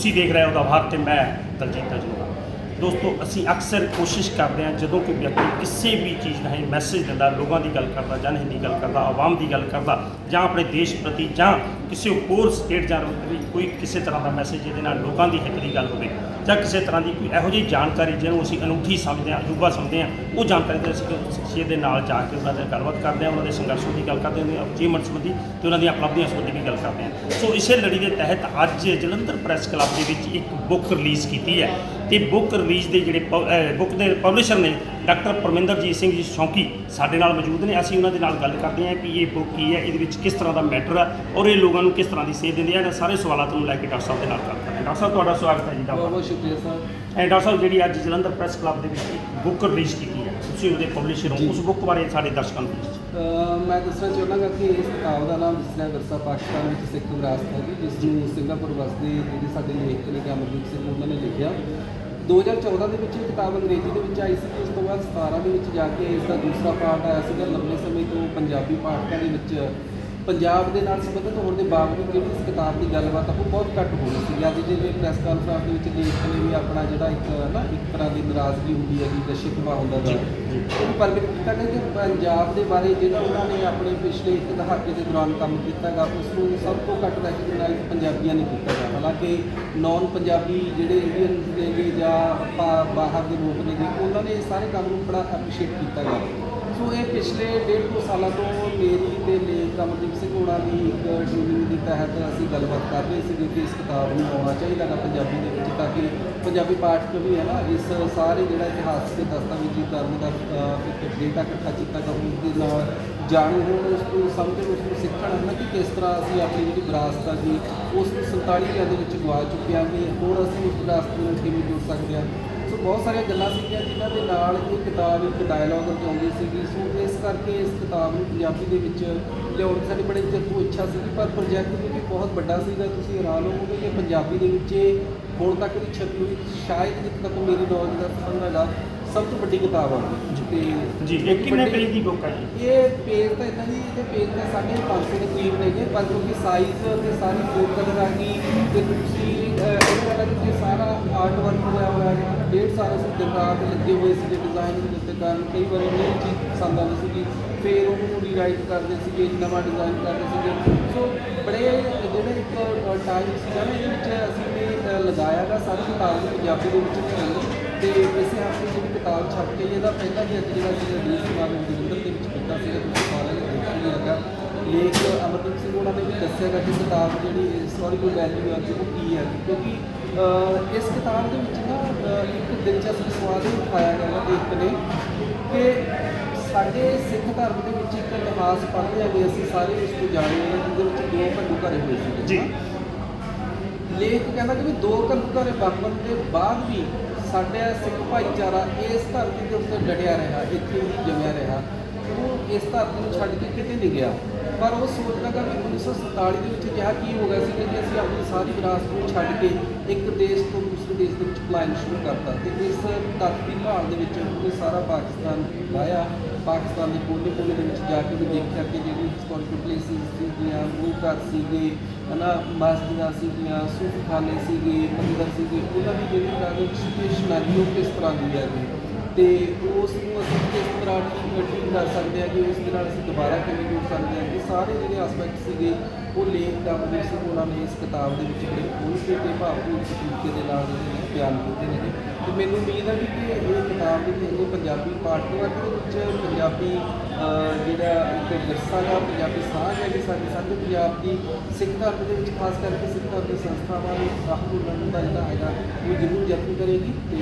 ਤੁਸੀਂ ਦੇਖ ਰਹੇ ਹੋ ਦਾ ਭਾਰਤ ਤੇ ਮੈਂ ਦਲਜੀਤ ਤਜੂਗਾ ਦੋਸਤੋ, ਅਸੀਂ ਅਕਸਰ ਕੋਸ਼ਿਸ਼ ਕਰਦੇ ਹਾਂ ਜਦੋਂ ਕੋਈ ਵਿਅਕਤੀ ਕਿਸੇ ਵੀ ਚੀਜ਼ ਦਾ ਮੈਸੇਜ ਦਿੰਦਾ, ਲੋਕਾਂ ਦੀ ਗੱਲ ਕਰਦਾ, ਜਨ ਹਿੰਦੀ ਗੱਲ ਕਰਦਾ, ਆਵਾਮ ਦੀ ਗੱਲ ਕਰਦਾ, ਜਾਂ ਆਪਣੇ ਦੇਸ਼ ਪ੍ਰਤੀ ਜਾਂ ਕਿਸੇ ਹੋਰ ਸਟੇਟ ਜਾਂ ਕੋਈ ਕਿਸੇ ਤਰ੍ਹਾਂ ਦਾ ਮੈਸੇਜ ਜਿਹਦੇ ਨਾਲ ਲੋਕਾਂ ਦੀ ਹਿੱਤ ਦੀ ਗੱਲ ਹੋਵੇ ਜਾਂ ਕਿਸੇ ਤਰ੍ਹਾਂ ਦੀ ਕੋਈ ਇਹੋ ਜਿਹੀ ਜਾਣਕਾਰੀ ਜਿਹਨੂੰ ਅਸੀਂ ਅਨੂਠੀ ਸਮਝਦੇ ਹਾਂ, ਅਜੂਬਾ ਸਮਝਦੇ ਹਾਂ, ਉਹ ਜਾਣਕਾਰੀ ਦੇ ਅਸੀਂ ਸ਼ਖਸੀਅਤ ਦੇ ਨਾਲ ਜਾ ਕੇ ਉਹਨਾਂ ਦੇ ਗੱਲਬਾਤ ਕਰਦੇ ਹਾਂ, ਉਹਨਾਂ ਦੇ ਸੰਘਰਸ਼ੋਂ ਦੀ ਗੱਲ ਕਰਦੇ ਹਾਂ, ਉਹਨਾਂ ਦੀ ਅਚੀਵਮੈਂਟ ਸੰਬੰਧੀ ਤੇ ਉਹਨਾਂ ਦੀਆਂ ਉਪਲਬਧੀਆਂ ਸੰਬੰਧੀ ਵੀ ਗੱਲ ਕਰਦੇ ਹਾਂ। ਸੋ ਇਸੇ ਲੜੀ ਦੇ ਤਹਿਤ ਅੱਜ ਜਲੰਧਰ ਪ੍ਰੈਸ ਕਲੱਬ ਦੇ ਵਿੱਚ ਇੱਕ ਬੁੱਕ ਰਿਲੀਜ਼ ਕੀਤੀ ਹੈ ਤੇ ਬੁੱਕ ਰਿਲੀਜ਼ ਦੇ ਜਿਹੜੇ ਬੁੱਕ ਦੇ ਪਬਲਿਸ਼ਰ ਨੇ ਡਾਕਟਰ ਪਰਮਿੰਦਰਜੀਤ ਸਿੰਘ ਜੀ ਸ਼ੌਂਕੀ ਸਾਡੇ ਨਾਲ ਮੌਜੂਦ ਨੇ। ਅਸੀਂ ਉਹਨਾਂ ਦੇ ਨਾਲ ਗੱਲ ਕਰਦੇ ਹਾਂ ਕਿ ਇਹ ਬੁੱਕ ਕੀ ਹੈ, ਇਹਦੇ ਵਿੱਚ ਕਿਸ ਤਰ੍ਹਾਂ ਦਾ ਮੈਟਰ ਹੈ ਔਰ ਇਹ ਲੋਕਾਂ ਨੂੰ ਕਿਸ ਤਰ੍ਹਾਂ ਦੀ ਸੇਧ ਦਿੰਦੀ ਹੈ ਇਹਨਾਂ ਸਾਰੇ ਸਵਾਲਾਂ ਨੂੰ ਲੈ ਕੇ ਡਾਕਟਰ ਸਾਹਿਬ ਦੇ ਨਾਲ ਕਰਦੇ ਹਾਂ। ਡਾਕਟਰ ਸਾਹਿਬ ਤੁਹਾਡਾ ਸਵਾਗਤ ਹੈ ਜੀ ਬਹੁਤ ਡਾਕਟਰ ਬਹੁਤ ਸ਼ੁਕਰੀਆ ਸਰ ਐ ਡਾਕਟਰ ਸਾਹਿਬ ਜਿਹੜੀ ਅੱਜ ਜਲੰਧਰ ਪ੍ਰੈਸ ਕਲੱਬ ਦੇ ਵਿੱਚ ਇੱਕ ਬੁੱਕ ਰਿਲੀਜ਼ ਕੀਤੀ ਹੈ। ਤੁਸੀਂ ਉਹਦੇ ਪਬਲਿਸ਼ਰ ਹੋ। ਉਸ ਬੁੱਕ ਬਾਰੇ ਸਾਡੇ ਦਰਸ਼ਕਾਂ ਨੂੰ ਦੱਸੋ। ਅਹ ਮੈਂ ਦੱਸਣਾ ਚਾਹੁੰਦਾ ਕਿ ਇਸ ਕਿਤਾਬ ਦਾ ਨਾਮ ਜਿਸਲਾ ਵਿਰਸਾ ਪਾਕਿਸਤਾਨ ਵਿੱਚ ਸਿੱਖ ਵਿਰਾਸਤ ਹੈ ਜੀ ਜਿਸ ਨੂੰ ਸਿੰਗਾਪੁਰ ਵਸਦੇ ਜਿਹੜੇ ਸਾਡੇ ਲੇਖਕ ਨੇ ਕਿ ਅਮਰਦੀਪ ਸਿੰਘ ਉਹਨਾਂ ਨੇ ਲਿਖਿਆ। 2014 ਦੇ ਵਿੱਚ ਇਹ ਕਿਤਾਬ ਅੰਗਰੇਜ਼ੀ ਦੇ ਵਿੱਚ ਆਈ ਸੀ ਉਸ ਤੋਂ ਬਾਅਦ 17 ਦੇ ਵਿੱਚ ਜਾ ਕੇ ਇਸ ਦਾ ਦੂਸਰਾ ਪਾਰਟ ਆਇਆ ਸੀਗਾ। ਲੰਬੇ ਸਮੇਂ ਤੋਂ ਪੰਜਾਬੀ ਪਾਠਕਾਂ ਦੇ ਵਿੱਚ ਪੰਜਾਬ ਦੇ ਨਾਲ ਸੰਬੰਧਿਤ ਹੋਣ ਦੇ ਬਾਵਜੂਦ ਜਿਹੜੀ ਇਸ ਕਿਤਾਬ ਦੀ ਗੱਲਬਾਤ ਆ ਉਹ ਬਹੁਤ ਘੱਟ ਹੋ ਰਹੀ ਸੀ ਅੱਜ ਜਿਹੜੇ ਪ੍ਰੈਸ ਕਾਨਫਰੰਸ ਦੇ ਵਿੱਚ ਲੇਖਕ ਨੇ ਵੀ ਆਪਣਾ ਜਿਹੜਾ ਇੱਕ ਨਾ ਇੱਕ ਤਰ੍ਹਾਂ ਦੀ ਨਾਰਾਜ਼ਗੀ ਹੁੰਦੀ ਹੈ ਜੀ ਸ਼ਿਕਵਾ ਹੁੰਦਾ ਦਾ। ਉਹ ਪ੍ਰਗਟ ਕੀਤਾ ਗਿਆ ਕਿ ਪੰਜਾਬ ਦੇ ਬਾਰੇ ਜਿਹੜਾ ਉਹਨਾਂ ਨੇ ਆਪਣੇ ਪਿਛਲੇ ਇੱਕ ਦਹਾਕੇ ਦੇ ਦੌਰਾਨ ਕੰਮ ਕੀਤਾਗਾ ਉਸ ਨੂੰ ਸਭ ਤੋਂ ਘੱਟ ਰੈਕਗਨਾਈਜ਼ ਪੰਜਾਬੀਆਂ ਨੇ ਕੀਤਾਗਾ ਹਾਲਾਂਕਿ ਨਾਨ ਪੰਜਾਬੀ ਜਿਹੜੇ ਇੰਡੀਅਨਸ ਨੇਗੇ ਜਾਂ ਬਾਹਰ ਦੇ ਲੋਕ ਨੇਗੇ ਉਹਨਾਂ ਨੇ ਸਾਰੇ ਕੰਮ ਨੂੰ ਬੜਾ ਐਪਰੀਸ਼ੀਏਟ ਕੀਤਾਗਾ ਸੋ ਇਹ ਪਿਛਲੇ ਡੇਢ ਦੋ ਸਾਲਾਂ ਤੋਂ ਮੇਰੀ ਤੇ ਲੇਖ ਅਮਰਦੀਪ ਸਿੰਘ ਹੋਣਾ ਦੀ ਇੱਕ ਟ੍ਰੇਨਿੰਗ ਦੇ ਤਹਿਤ ਅਸੀਂ ਗੱਲਬਾਤ ਕਰ ਰਹੇ ਸੀ ਕਿ ਇਸ ਕਿਤਾਬ ਨੂੰ ਆਉਣਾ ਚਾਹੀਦਾ ਨਾ ਪੰਜਾਬੀ ਦੇ ਵਿੱਚ ਤਾਂ ਕਿ ਪੰਜਾਬੀ ਪਾਠਕ ਵੀ ਹੈ ਨਾ, ਇਸ ਸਾਰੇ ਜਿਹੜਾ ਇਤਿਹਾਸ ਦੇ ਦਸਤਾਵੇਜ਼ੀ ਕਰਨ ਦਾ ਇੱਕ ਡੇਟਾ ਇਕੱਠਾ ਕੀਤਾ ਗਾ ਦੇ ਨਾਲ ਜਾਣੂ ਹੋਣ, ਉਸ ਨੂੰ ਸਮਝਣ ਉਸ ਨੂੰ ਸਿੱਖਣ ਹੈ ਨਾ ਕਿ ਕਿਸ ਤਰ੍ਹਾਂ ਅਸੀਂ ਆਪਣੀ ਜਿਹੜੀ ਵਿਰਾਸਤ ਆ ਜੀ, ਉਸ ਨੂੰ 47 ਦੇ ਵਿੱਚ ਗਵਾ ਚੁੱਕਿਆ ਵੀ ਕਿ ਹੁਣ ਅਸੀਂ ਉਸ ਵਿਰਾਸਤ ਨੂੰ ਕਿਵੇਂ ਜੋੜ ਸਕਦੇ ਹਾਂ। ਸੋ ਬਹੁਤ ਸਾਰੀਆਂ ਗੱਲਾਂ ਸੀਗੀਆਂ ਜਿਨ੍ਹਾਂ ਦੇ ਨਾਲ ਇਹ ਕਿਤਾਬ ਇੱਕ ਡਾਇਲੌਗ ਰਚਾਉਂਦੀ ਸੀਗੀ। ਸੋ ਇਸ ਕਰਕੇ ਇਸ ਕਿਤਾਬ ਨੂੰ ਪੰਜਾਬੀ ਦੇ ਵਿੱਚ ਲਿਆਉਣ ਦੀ ਸਾਡੀ ਬੜੀ ਚਿਰ ਤੋਂ ਇੱਛਾ ਸੀਗੀ ਪਰ ਪ੍ਰੋਜੈਕਟ ਵੀ ਬਹੁਤ ਵੱਡਾ ਸੀਗਾ। ਤੁਸੀਂ ਹੈਰਾਨ ਹੋਵੋਗੇ ਕਿ ਪੰਜਾਬੀ ਦੇ ਵਿੱਚ ਇਹ ਹੁਣ ਤੱਕ ਦੀ ਛਪੀ ਹੋਈ ਸ਼ਾਇਦ ਜਿੱਥੇ ਤੱਕ ਮੇਰੀ ਨੌਲੇਜ ਦਾ ਸੰਬੰਧ ਹੈਗਾ ਸਭ ਤੋਂ ਵੱਡੀ ਕਿਤਾਬ ਆ ਤੇ ਜੀ ਇਹ ਕਿੰਨੇ ਪੇਜ ਦੀ ਬੁੱਕ ਹੈ ਜੀ? ਇਹ ਪੇਜ ਤਾਂ ਇਦਾਂ ਜੀ ਇਹਦੇ ਪੇਜ ਤਾਂ ਸਾਢੇ ਪੰਜ ਸੌ ਦੇ ਕਰੀਬ ਨੇਗੇ ਪਰ ਕਿਉਂਕਿ ਸਾਈਜ਼ ਤੇ ਸਾਰੀ ਫੋਰ ਕਲਰ ਆ ਗਈ ਤੇ ਤੁਸੀਂ ਅਹ, ਇਹ ਵਾਲਾ ਕਿ ਸਾਰਾ ਆਰਟ ਵਰਕ ਹੋਇਆ ਹੋਇਆ ਹੈ ਡੇਢ ਸਾਲ ਅਸੀਂ ਦਿਨ ਰਾਤ ਲੱਗੇ ਹੋਏ ਸੀਗੇ ਡਿਜ਼ਾਈਨ ਦੇ ਉੱਤੇ ਕਰਨ ਕਈ ਵਾਰੀ ਨਹੀਂ ਚੀਜ਼ ਪਸੰਦ ਆਉਂਦੀ ਸੀਗੀ ਫਿਰ ਉਹਨੂੰ ਰੀਰਾਈਟ ਕਰਦੇ ਸੀਗੇ ਨਵਾਂ ਡਿਜ਼ਾਈਨ ਕਰਦੇ ਸੀਗੇ ਸੋ ਬੜੇ ਜਿਹੜੇ ਇੱਕ ਟਾਈਮ ਸੀਗਾ ਨਾ ਇਹਦੇ ਵਿੱਚ ਅਸੀਂ ਨੇ ਅਹ, ਲਗਾਇਆ ਗਾ ਸਾਰੀ ਕਿਤਾਬ ਨੂੰ ਪੰਜਾਬੀ ਦੇ ਵਿੱਚ ਲਿਆਉਣੀ ਤੇ ਇਸੇ ਹਫ਼ਤੇ ਜਿਹੜੀ ਕਿਤਾਬ ਛਪ ਕੇ ਇਹਦਾ ਪਹਿਲਾ ਵੀ ਅੱਜ ਜਿਹੜਾ ਸੀ ਰਿਲੀਜ਼ ਸਮਾਗਮ ਜਲੰਧਰ ਦੇ ਵਿੱਚ ਕੀਤਾ ਸੀਗਾ ਤੁਸੀਂ ਸਾਰਿਆਂ ਨੇ ਦੇਖਿਆ ਹੀ ਲੇਖ ਅਮਰਦੀਪ ਸਿੰਘ ਉਹਨਾਂ ਨੇ ਵੀ ਦੱਸਿਆ ਗਾ ਕਿ ਕਿਤਾਬ ਜਿਹੜੀ ਹਿਸਟੋਰੀਕਲ ਵੈਲਿਊ ਹੈ ਉਹ ਕੀ ਹੈ? ਕਿਉਂਕਿ ਇਸ ਕਿਤਾਬ ਦੇ ਵਿੱਚ ਨਾ ਇੱਕ ਦਿਲਚਸਪ ਸਵਾਲ ਇਹ ਉਠਾਇਆ ਗਿਆ ਹੈ ਲੇਖਕ ਨੇ ਕਿ ਸਾਡੇ ਸਿੱਖ ਧਰਮ ਦੇ ਵਿੱਚ ਇੱਕ ਇਤਿਹਾਸ ਪੜ੍ਹਦੇ ਹਾਂ ਅਸੀਂ ਸਾਰੇ ਉਸ ਤੋਂ ਜਾਣਦੇ ਹਾਂ ਜਿਹਦੇ ਵਿੱਚ ਦੋ ਭੰਡੂ ਘਰੇ ਹੋਏ ਸੀ ਜੀ। ਲੇਖ ਕਹਿੰਦਾ ਕਿ ਵੀ ਦੋ ਘਰੇ ਬਣ ਦੇ ਬਾਅਦ ਵੀ ਸਾਡਾ ਸਿੱਖ ਭਾਈਚਾਰਾ ਇਸ ਧਰਤੀ ਦੇ ਉੱਤੇ ਡਟਿਆ ਰਿਹਾ ਇੱਥੇ ਹੀ ਜਮਿਆ ਰਿਹਾ। ਉਹ ਇਸ ਧਰਤੀ ਨੂੰ ਛੱਡ ਕੇ ਕਿਤੇ ਨਹੀਂ ਗਿਆ। ਪਰ ਉਹ ਸੋਚਦਾ ਕਿ ਵੀ 1947 ਦੇ ਵਿੱਚ ਕਿਹਾ ਕੀ ਹੋ ਗਿਆ ਸੀ ਕਿ ਅਸੀਂ ਆਪਣੀ ਸਾਰੀ ਵਿਰਾਸਤ ਨੂੰ ਛੱਡ ਕੇ ਇੱਕ ਦੇਸ਼ ਤੋਂ ਦੂਸਰੇ ਦੇਸ਼ ਦੇ ਵਿੱਚ ਪਲਾਇਨ ਸ਼ੁਰੂ ਕਰਤਾ ਤੇ ਇਸ ਤੱਤ ਦੀ ਭਾਲ ਦੇ ਵਿੱਚ ਉਹਨੇ ਸਾਰਾ ਪਾਕਿਸਤਾਨ ਲਾਇਆ। ਪਾਕਿਸਤਾਨ ਦੇ ਕੋਨੇ ਕੋਨੇ ਦੇ ਵਿੱਚ ਜਾ ਕੇ ਵੀ ਦੇਖਿਆ ਕਿ ਜਿਹੜੀ ਹਿਸਟੋਰੀਕਲ ਪਲੇਸਿਸ ਸੀਗੀਆਂ ਗੁਰੂ ਘਰ ਸੀਗੇ, ਹਨਾ, ਮਸਜਿਦਾਂ ਸੀਗੀਆਂ, ਸੂਫਖਾਨੇ ਸੀਗੇ, ਮੰਦਰ ਸੀਗੇ, ਉਹਨਾਂ ਦੀ ਜਿਹੜੀ ਰਜਿਸਟ੍ਰੇਸ਼ਨ ਹੈ ਉਹ ਕਿਸ ਤਰ੍ਹਾਂ ਦੀ ਹੈ ਜੀ ਤੇ ਉਸ ਅਸੀਂ ਕਿਸ ਤਰ੍ਹਾਂ ਠੀਕ ਠੀਕ ਕਰ ਸਕਦੇ ਹਾਂ ਕਿ ਉਸ ਦੇ ਨਾਲ ਅਸੀਂ ਦੁਬਾਰਾ ਕਿਵੇਂ ਜੁੜ ਸਕਦੇ ਹਾਂ ਇਹ ਸਾਰੇ ਜਿਹੜੇ ਐਸਪੈਕਟ ਸੀਗੇ, ਉਹ ਲੇਖ ਦਾ ਅਮਰੀਕ ਸਿੰਘ ਉਹਨਾਂ ਨੇ ਇਸ ਕਿਤਾਬ ਦੇ ਵਿੱਚ ਜਿਹੜੇ ਖੂਨ ਕੇ ਤੇ ਭਾਵਪੂਰਕ ਤਰੀਕੇ ਦੇ ਨਾਲ ਜਿਹੜੇ ਬਿਆਨ ਕੀਤੇ ਨੇ ਤੇ ਮੈਨੂੰ ਉਮੀਦ ਹੈ ਵੀ ਕਿ ਇਹ ਕਿਤਾਬ ਜਿਹੜੀ ਹੈਗੀ ਪੰਜਾਬੀ ਪਾਠਕ ਵਰਗ ਦੇ ਵਿੱਚ ਪੰਜਾਬੀ ਜਿਹੜਾ ਇੱਕ ਵਿਰਸਾ ਦਾ ਪੰਜਾਬੀ ਸਾਂਝ ਹੈ ਕਿ ਸਾਡੇ ਸਾਡੇ ਪੰਜਾਬ ਦੀ ਸਿੱਖ ਧਰਮ ਦੇ ਵਿੱਚ, ਖਾਸ ਕਰਕੇ ਸਿੱਖ ਧਰਮ ਦੀ ਸੰਸਥਾਵਾਂ ਨੂੰ ਰਾਹ ਨੂੰ ਦਾ ਜਿਹੜਾ ਹੈਗਾ, ਉਹ ਜ਼ਰੂਰ ਯਤਨ ਕਰੇਗੀ ਤੇ